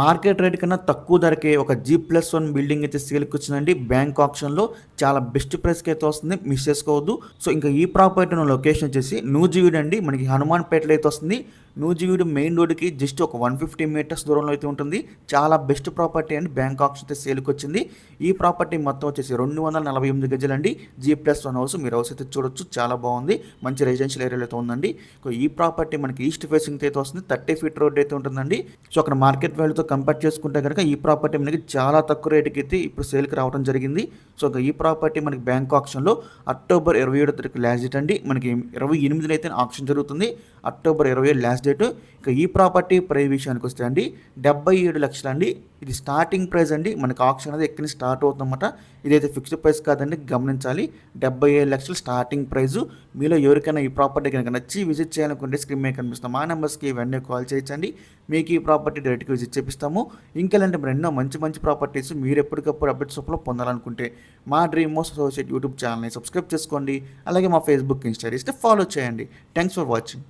Market rate కన్నా తక్కువ ధరకే ఒక జీ ప్లస్ వన్ బిల్డింగ్ అయితే సేల్కి వచ్చిందండి. బ్యాంక్ ఆప్షన్లో చాలా బెస్ట్ ప్రైస్కి అయితే వస్తుంది. మిస్ చేసుకోవద్దు. సో ఇంకా ఈ ప్రాపర్టీ ఉన్న లొకేషన్ వచ్చేసి నూజివీడ్ అండి. మనకి హనుమాన్పేటలో అయితే వస్తుంది. నూజివీడు మెయిన్ రోడ్కి జస్ట్ ఒక వన్ ఫిఫ్టీ మీటర్స్ దూరంలో అయితే ఉంటుంది. చాలా బెస్ట్ ప్రాపర్టీ అండి. బ్యాంక్ ఆప్షన్ అయితే సేల్కి వచ్చింది. ఈ ప్రాపర్టీ మొత్తం వచ్చేసి రెండు వందల నలభై ఎనిమిది గజలండి. జీ ప్లస్ వన్ హౌస్ మీరు హౌస్ అయితే చూడొచ్చు. చాలా బాగుంది. మంచి రెసిడెన్షియల్ ఏరియాలో అయితే ఉందండి. సో ఈ ప్రాపర్టీ మనకి ఈస్ట్ ఫేసింగ్ అయితే వస్తుంది. థర్టీ ఫీట్ రోడ్ అయితే ఉంటుందండి. సో అక్కడ మార్కెట్ వాల్యూతో కంపేర్ చేసుకుంటే కనుక ఈ ప్రాపర్టీ మనకి చాలా తక్కువ రేటుకి అయితే ఇప్పుడు సేల్కి రావడం జరిగింది. సో ఈ ప్రాపర్టీ మనకి బ్యాంక్ ఆప్షన్లో అక్టోబర్ ఇరవై ఏడో తారీఖు లాస్ట్ డేట్ అండి. మనకి ఇరవై ఎనిమిదిన అయితే ఆప్షన్ జరుగుతుంది. అక్టోబర్ ఇరవై ఏడు లాస్ట్ డేట్ ఇక ఈ ప్రాపర్టీ ప్రైస్ విషయానికి వస్తే అండి డెబ్బై ఏడు లక్షలండి. ఇది స్టార్టింగ్ ప్రైస్ అండి. మనకి ఆప్షన్ అనేది ఎక్కడి స్టార్ట్ అవుతుందన్నమాట. ఇదైతే ఫిక్స్డ్ ప్రైస్ కాదండి. గమనించాలి. డెబ్బై ఏడు లక్షలు స్టార్టింగ్ ప్రైస్ మీలో ఎవరికైనా ఈ ప్రాపర్టీ కనుక నచ్చి విజిట్ చేయాలనుకుంటే స్క్రీన్ మీద కనిపిస్తాం మా నెంబర్స్కి వెంటనే కాల్ చేయించండి మీకు ఈ ప్రాపర్టీ డైరెక్ట్గా విజిట్ చేపిస్తాము. ఇంకా ఇలాంటి మరి ఎన్నో మంచి మంచి ప్రాపర్టీస్ మీరు ఎప్పటికప్పుడు అప్డేట్స్ రూపంలో పొందాలనుకుంటే మా డ్రీమ్ మోస్ట్ అసోసియేట్ యూట్యూబ్ ఛానల్ని సబ్స్క్రైబ్ చేసుకోండి. అలాగే మా ఫేస్బుక్ ఇన్స్టా ఫాలో చేయండి. Thanks for watching